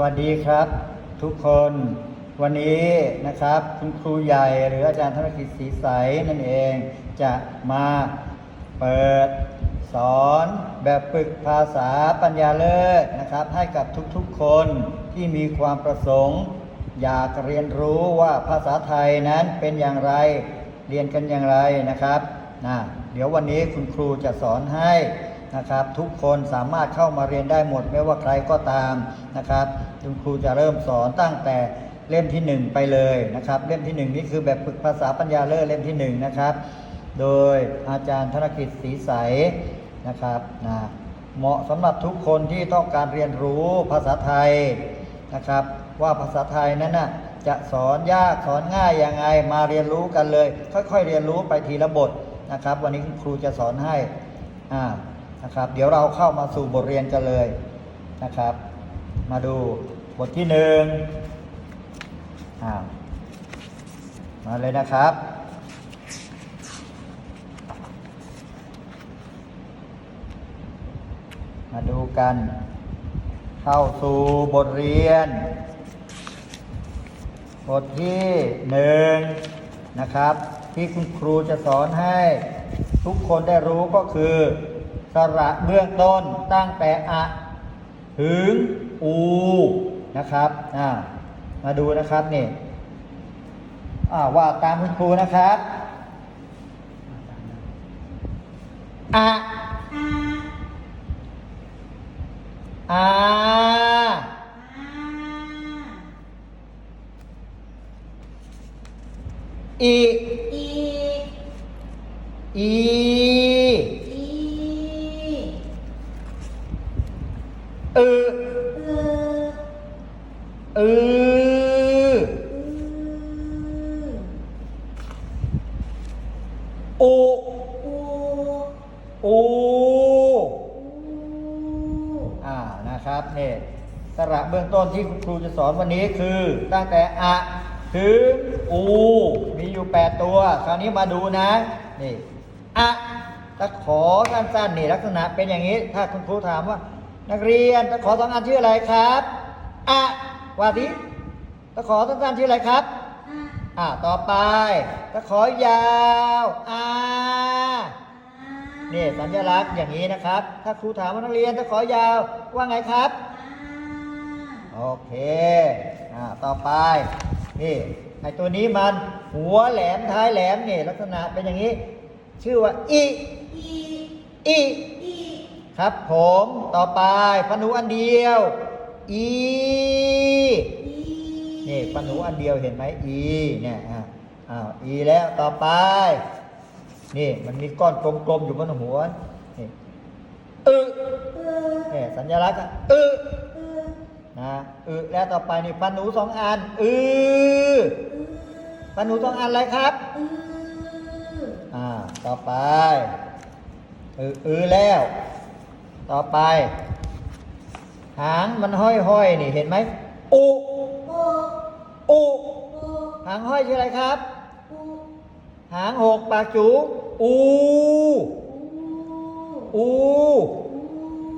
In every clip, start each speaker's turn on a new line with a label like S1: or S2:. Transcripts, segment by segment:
S1: วัสดีครับ ทุกคนวันนี้นะครับคุณครูใหญ่หรืออาจารย์ธนกิจศรีใสนั่นเองจะมาเปิดสอนแบบฝึกภาษาปัญญาเลิศนะครับ ให้กับทุกๆคนที่มีความประสงค์ อยากเรียนรู้ว่าภาษาไทยนั้นเป็นอย่างไรเรียนกันอย่างไรนะครับนะเดี๋ยววันนี้คุณครูจะสอนให้ นะครับ ทุกคนสามารถเข้ามาเรียนได้หมดไม่ว่าใครก็ตามนะครับคุณครูจะเริ่มสอนตั้งแต่เล่มที่หนึ่งไปเลยนะครับ เล่มที่หนึ่งนี่คือแบบฝึกภาษาปัญญาเลิศเล่มที่หนึ่งนะครับ โดยอาจารย์ธนกิจศรีใสนะครับนะเหมาะสำหรับทุกคนที่ต้องการเรียนรู้ภาษาไทยนะครับ ว่าภาษาไทยนั้นน่ะจะสอนยากสอนง่ายยังไงมาเรียนรู้กันเลย ค่อยๆ เรียนรู้ไปทีละบทนะครับ วันนี้ครูจะสอนให้อ่า นะครับ เดี๋ยวเราเข้ามาสู่บทเรียนกันเลยนะครับ มาดูบทที่หนึ่งอ่ามาเลยนะครับ มาดูกัน เข้าสู่บทเรียน บทที่หนึ่งนะครับ ที่คุณครูจะสอนให้ทุกคนได้รู้ก็คือ สระเบื้องต้นตั้งแต่อะ ถึงอูนะครับอ่ามาดูนะครับนี่อ่าว่าตามคุณครูนะครับอะ
S2: อา
S1: อาอี
S2: อี
S1: อี
S2: อี
S1: อื
S2: เอ
S1: อื
S2: อ
S1: อู
S2: อู
S1: อู
S2: อู
S1: อ่า นะครับเนี่ยสระเบื้องต้นที่คุณครูจะสอนวันนี้คือตั้งแต่อะถึงอู มีอยู่ 8 ตัว คราวนี้มาดูนะ นี่อะตะขอสั้นๆนี่ลักษณะเป็นอย่างนี้ ถ้าคุณครูถามว่า นักเรียนตะขอสองอันชื่ออะไรครับอะว่าดิตะขอสั้นๆชื่ออะไรครับ
S2: อา
S1: อ่าต่อไปตะขอยาวอานี่สัญลักษณ์อย่างนี้นะครับ ถ้าครูถามว่านักเรียนตะขอยาวว่าไงครับโอเคอ่าต่อไปนี่ไอตัวนี้มันหัวแหลมท้ายแหลมนี่ลักษณะเป็นอย่างนี้ ชื่อว่าอี
S2: อี
S1: อี
S2: อี
S1: ครับผมต่อไปพนูอันเดียว อี
S2: อี
S1: นี่ปนูอันเดียวเห็นไหมอีเนี่ยอ่าอ้าวอีแล้วต่อไป นี่มันมีก้อนกลมๆอยู่บนหัวนี่อึ
S2: เออ
S1: เนี่ยสัญลักษณ์อะอึ
S2: เออ
S1: นะอึแล้วต่อไปนี่ปันหนูสองอันอือปันหนูสองอันอะไรครับ
S2: เออ
S1: อ่าต่อไปอืออือแล้ว ต่อไป หางมันห้อยห้อยๆนี่เห็นไหมอุ
S2: โอ
S1: อุ
S2: โอ
S1: หางห้อยชื่ออะไรครับ
S2: อู
S1: หางหกปากจูอู
S2: อู
S1: อู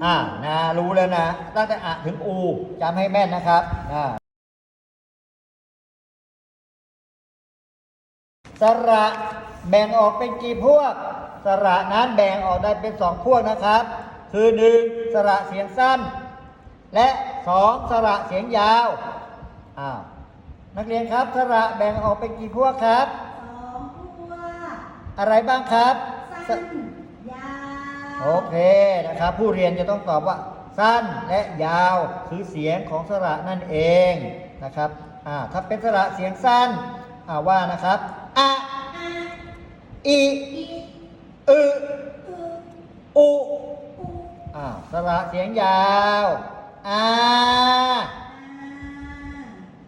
S1: อ่านารู้แล้วนะ ตั้งแต่อะถึงอูจำให้แม่นนะครับนะสระแบ่งออกเป็นกี่พวก สระนั้นแบ่งออกได้เป็นสองพวกนะครับ คือหนึ่งสระเสียงสั้น และสองสระเสียงยาวอ้าวนักเรียนครับสระแบ่งออกเป็นกี่พวกครับ
S2: สองพวก
S1: อะไรบ้างครับ
S2: สั้นยาว
S1: โอเคนะครับ ผู้เรียนจะต้องตอบว่า สั้นและยาวคือเสียงของสระนั่นเองนะครับอ่าถ้าเป็นสระเสียงสั้นอ่าว่านะครับอะ
S2: อา
S1: อี
S2: อี
S1: อึ
S2: อู
S1: อุ
S2: อู
S1: อ่าสระเสียงยาวอา
S2: อา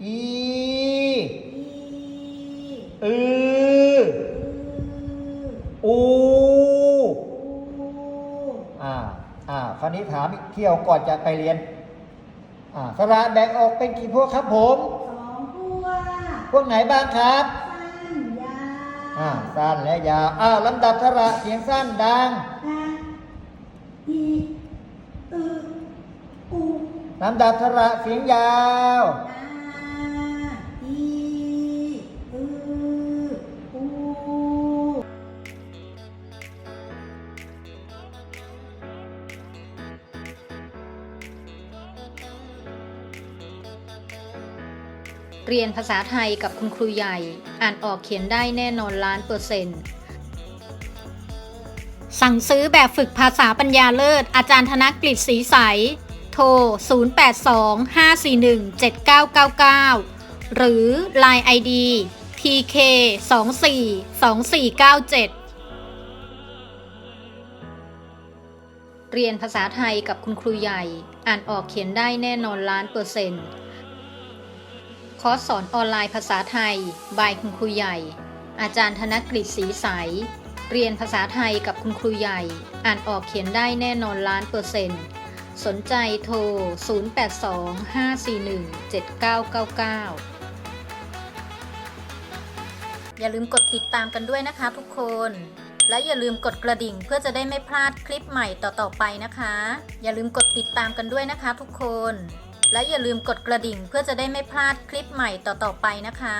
S1: อี
S2: อี
S1: อื
S2: อื
S1: อู
S2: อู
S1: อ่าอ่าคราวนี้ถามอีกเที่ยวก่อนจะไปเรียน อ่าสระแบ่งออกเป็นกี่พวกครับผม
S2: สองพวก
S1: พวกไหนบ้างครับ
S2: สั้นยาว
S1: อ่า สั้นและยาวอ้าวลำดับสระเสียงสั้นดัง
S2: อา อีอืออู
S1: ลำดับทระเสียงยาว
S2: อาอีอืออู
S3: เรียนภาษาไทยกับคุณครูใหญ่ อ่านออกเขียนได้แน่นอนล้านเปอร์เซ็นต์ สั่งซื้อแบบฝึกภาษาปัญญาเลิศ อาจารย์ธนกฤษศรีใส โทร 0825417999 หรือ Line ID tk 24 2497 เรียนภาษาไทยกับคุณครูใหญ่ อ่านออกเขียนได้แน่นอนล้านเปอร์เซ็นต์คอร์สสอนออนไลน์ภาษาไทย บายคุณครูใหญ่ อาจารย์ธนกฤษศรีใส เรียนภาษาไทยกับคุณครูใหญ่ อ่านออกเขียนได้แน่นอนล้านเปอร์เซ็นต์ สนใจโทร 0825417999 อย่าลืมกดติดตามกันด้วยนะคะทุกคน และอย่าลืมกดกระดิ่งเพื่อจะได้ไม่พลาดคลิปใหม่ต่อๆไปนะคะ อย่าลืมกดติดตามกันด้วยนะคะทุกคน และอย่าลืมกดกระดิ่งเพื่อจะได้ไม่พลาดคลิปใหม่ต่อๆไปนะคะ